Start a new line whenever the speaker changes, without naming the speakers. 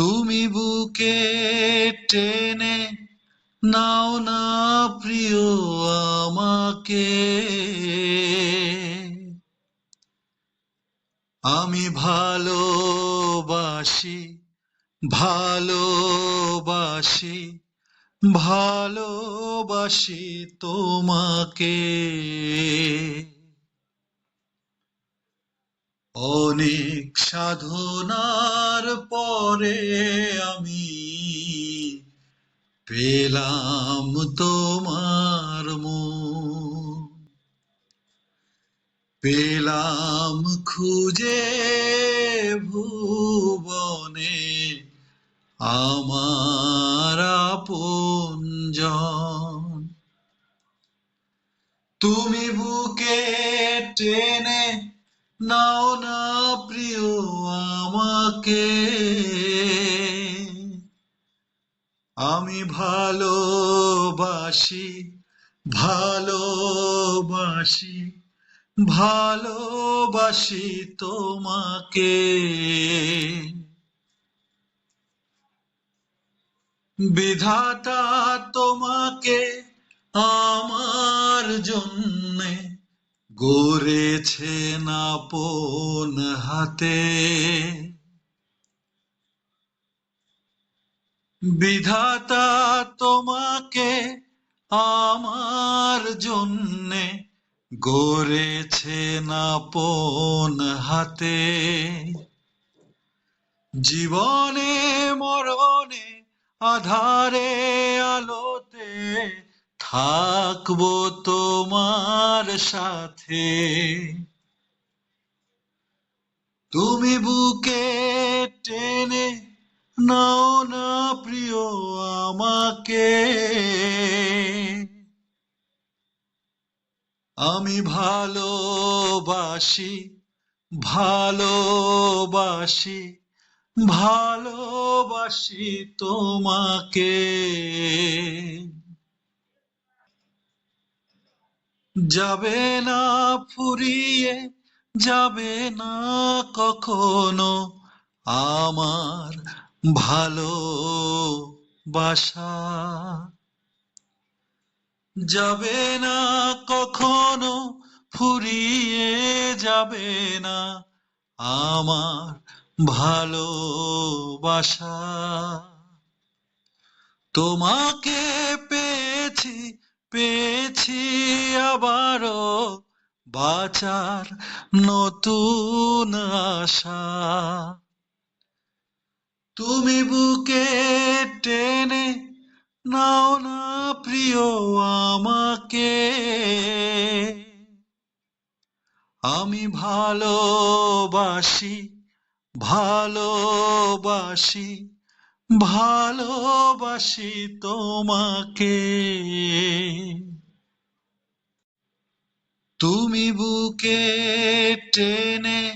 তুমি বুকে টেনে নাও না প্রিয় আমাকে। আমি ভালোবাসি ভালোবাসি ভালোবাসি তোমাকে। অনেক সাধনার পরে আমি পেলাম তোমার মন। পেলাম খুঁজে ভুবনে আমার আপনজন তুমি বুকে টেনে নাও না প্রিয় আমাকে। আমি ভালোবাসি ভালোবাসি ভালোবাসি তোমাকে। বিধাতা তোমাকে আমার জন্যে গড়েছেন আপন হাতে। বিধাতা তোমাকে আমার জন্যে গড়েছেন আপন হাতে। জীবনে মরণে আধারে আলোতে থাকব তোমার সাথে। তুমি বুকে টেনে নাও না প্রিয় আমাকে। আমি ভালোবাসি ভালোবাসি ভালোবাসি তোমাকে। যাবে না ফুরিয়ে, যাবে না কখনো আমার ভালো বাসা যাবে না কখনো ফুরিয়ে, যাবে না আমার ভালোবাসা। তোমাকে পেয়েছি পেয়েছি আবারও বাঁচার নতুন আশা। তুমি বুকে টেনে নাও না প্রিয় আমাকে। আমি ভালোবাসি ভালোবাসি ভালোবাসি তোমাকে। তুমি বুকে টেনে